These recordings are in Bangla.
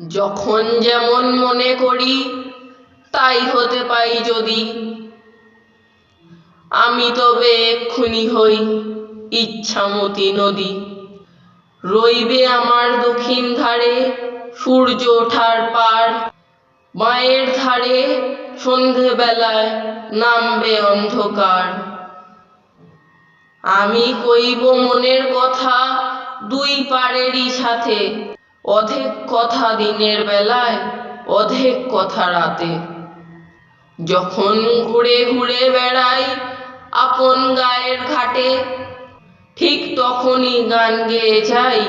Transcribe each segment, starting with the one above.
যখন যেমন মনে করি, তাই হতে পাই যদি। আমি তবে এক্ষুনি হই ইচ্ছামতি নদী। রইবে আমার দক্ষিণ ধারে সূর্য ওঠার পার। মায়ের ধারে সন্ধেবেলায় নামবে অন্ধকার। আমি কইব মনের কথা দুই পারেরই সাথে। অধেক কথা দিনের বেলায়, অধেক কথা রাতে। যখন ঘুরে ঘুরে বেড়াই আপন গায়ের ঘাটে, ঠিক তখনই গান গেয়ে যাই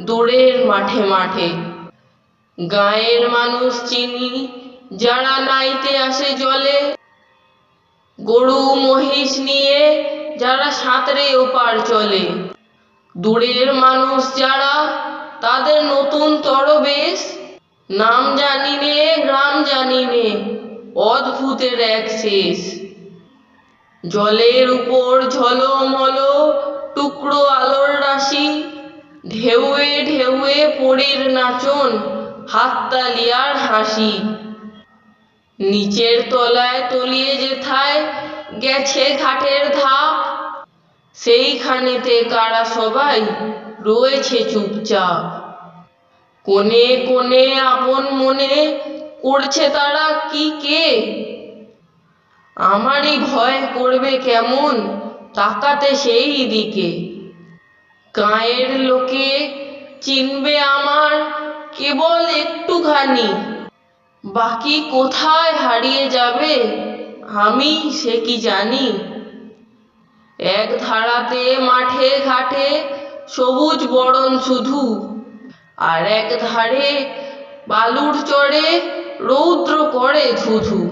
দূরের মাঠে মাঠে। গায়ের মানুষ চিনি, যারা নাইতে আসে জলে। গরু মহিষ নিয়ে যারা সাঁতরে ওপার চলে। দূরের মানুষ যারা, তাদের নাম জানি নে, গ্রাম জানি নে, অদ্ভুতের এক শেষ। জলের উপর ঝলমল, টুকরো আলোর রাশি, ঢেউয়ে ঢেউয়ে পরীর নাচন, হাততালিয়ার হাসি। নিচের তলায় তলিয়ে যেথায় গেছে ঘাটের ধাপ, সেইখানেতে কারা সবাই রয়েছে চুপচাপ। কোণে কোণে আপন মনে করছে তারা কি কে? আমারই ভয় করবে কেমন তাকাতে সেই দিকে। গাঁয়ের লোকে চিনবে আমার কেবল একটুখানি। বাকি কোথায় হারিয়ে যাবে আমি সে কি জানি। এক ধারাতে মাঠে ঘাটে সবুজ বরণ শুধু আর এক ধারে বালুর চড়ে রৌদ্র করে ধুধু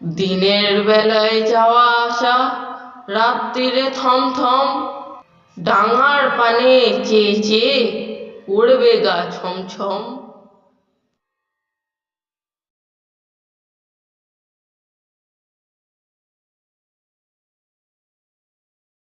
দিনের বেলায় যাওয়া আসা, রাত্রিরে থমথম, ডাঙার পানে চেয়ে চেয়ে পড়বে গা ছমছম।